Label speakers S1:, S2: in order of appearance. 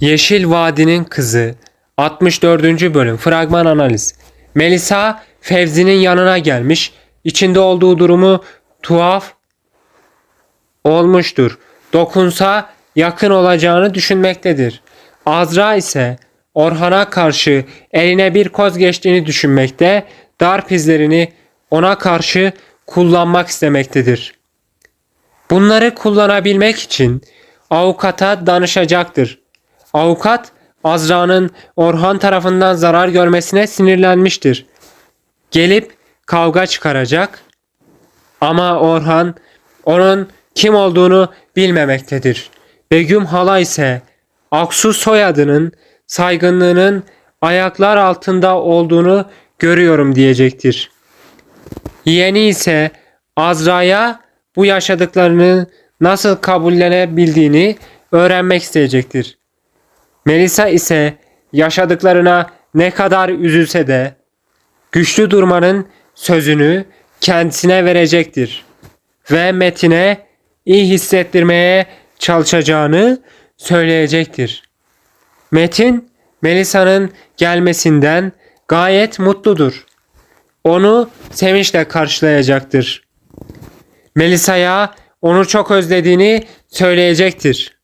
S1: Yeşil Vadinin Kızı 64. bölüm fragman analiz. Melisa Fevzi'nin yanına gelmiş. İçinde olduğu durumu tuhaf olmuştur. Dokunsa yakın olacağını düşünmektedir. Azra ise Orhan'a karşı eline bir koz geçtiğini düşünmekte, darp izlerini ona karşı kullanmak istemektedir. Bunları kullanabilmek için avukata danışacaktır. Avukat Azra'nın Orhan tarafından zarar görmesine sinirlenmiştir. Gelip kavga çıkaracak ama Orhan onun kim olduğunu bilmemektedir. Begüm hala ise Aksu soyadının saygınlığının ayaklar altında olduğunu görüyorum diyecektir. Yeğeni ise Azra'ya bu yaşadıklarını nasıl kabullenebildiğini öğrenmek isteyecektir. Melisa ise yaşadıklarına ne kadar üzülse de güçlü durmanın sözünü kendisine verecektir ve Metin'e iyi hissettirmeye çalışacağını söyleyecektir. Metin, Melisa'nın gelmesinden gayet mutludur. Onu sevinçle karşılayacaktır. Melisa'ya onu çok özlediğini söyleyecektir.